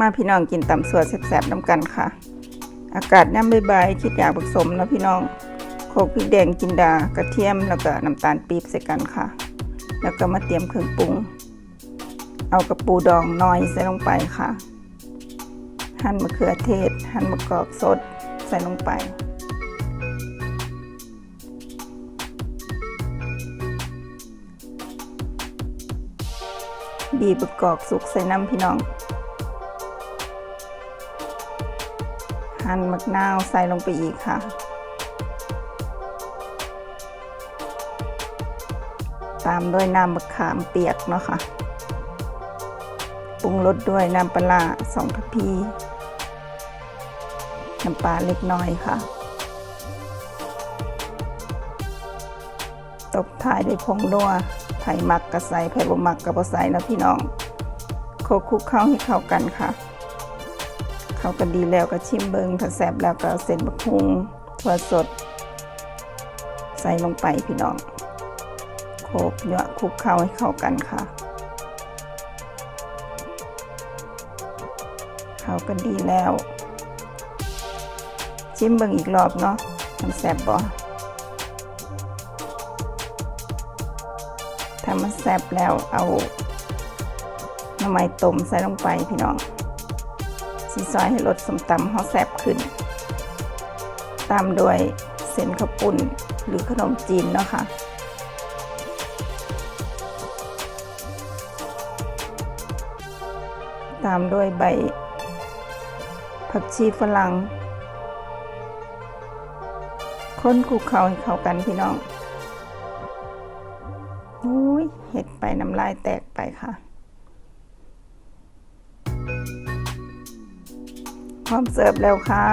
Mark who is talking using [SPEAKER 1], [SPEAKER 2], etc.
[SPEAKER 1] มาพี่น้องกินตำสวดแซ่บๆน้ำกันค่ะ อากาศย่ำบ่ายๆคิดอยากผสมนะพี่น้องโขกพริกแดงจินดากระเทียมแล้วก็น้ำตาลปี๊บใส่กันค่ะ แล้วก็มาเตรียมเครื่องปรุง เอากระปูดองน้อยใส่ลงไปค่ะ หั่นมะเขือเทศ หั่นมะกอกสดใส่ลงไปบีบมะกอกสุกใส่น้ำพี่น้อง หั่นมะนาวใส่ลงไปอีกค่ะ ตามด้วยน้ำมะขามเปียกเนาะค่ะ ปรุงรสด้วยน้ำปลาสองทัพพีน้ำปลาเล็กน้อยค่ะ ตบท้ายด้วยผงนัวไผ่มักกระใสไผ่บ่มักกระบใสนะพี่น้องโคกคุกเข้าให้เข้ากันค่ะ เขากันดีแล้วก็ชิมเบิงถ้าแสบแล้วก็เอาเส้นบักฮุงถั่วสด ใส่ลงไปพี่น้องโขลกเยอะคลุกเข้าให้เข้ากันค่ะเขากันดีแล้ว ชิมเบิงอีกรอบเนาะมันแสบบ่ถ้ามันแสบแล้วเอาหน้ำไม้ต้มใส่ลงไปพี่น้อง สีซอยให้รสสมตำเขาแซ่บขึ้น ตามด้วยเส้นข้าวปุ้นหรือขนมจีนเนาะค่ะตามด้วยใบ ผักชีฝรั่งค้นคลุกเขาให้เข้ากันพี่น้องอุ้ยเห็ดไปน้ำลายแตกไปค่ะ พร้อมเสิร์ฟแล้วค่ะ